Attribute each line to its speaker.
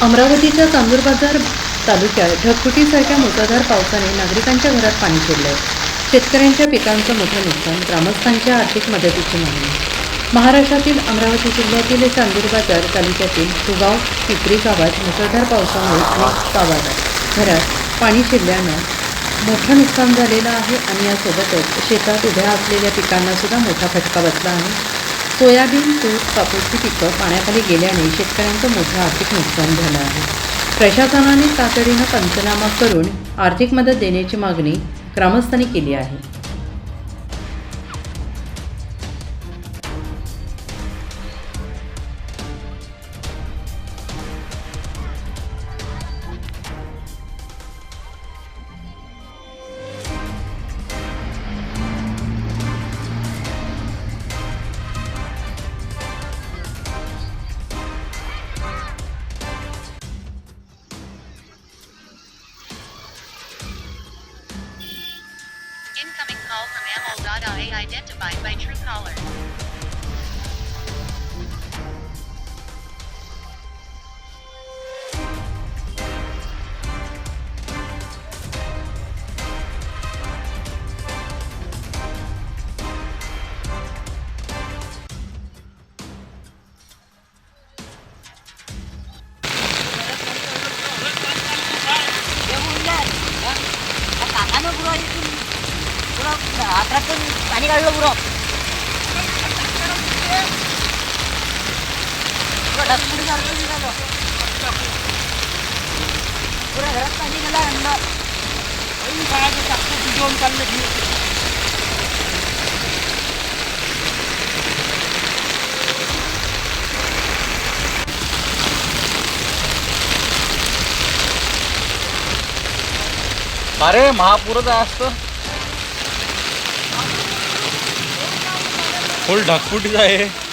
Speaker 1: अमरावतीच्या चांदूर बाजार तालुक्यात ढगफुटीसारख्या मुसळधार पावसाने नागरिकांच्या घरात पाणी शिरलंय. शेतकऱ्यांच्या पिकांचं मोठं नुकसान ग्रामस्थांच्या आर्थिक मदतीची मागणी. महाराष्ट्रातील अमरावती जिल्ह्यातील चांदूर बाजार तालुक्यातील सुगाव पिपरी गावात मुसळधार पावसामुळे गावात घरात पाणी शिरल्यानं मोठं नुकसान झालेलं आहे आणि यासोबतच शेतात उभ्या असलेल्या पिकांना सुद्धा मोठा फटका बसला आहे. सोयाबीन तूर कापूसची पिकं पाण्याखाली गेल्याने शेतकऱ्यांचं मोठं आर्थिक नुकसान झालं आहे. प्रशासनाने तातडीनं पंचनामा करून आर्थिक मदत देण्याची मागणी ग्रामस्थांनी केली आहे.
Speaker 2: Incoming call from AMOL.ai identified by true
Speaker 3: caller. पुरं अठरातून पाणी काढलं पुरं पुरं
Speaker 4: 골 닭불이다 해.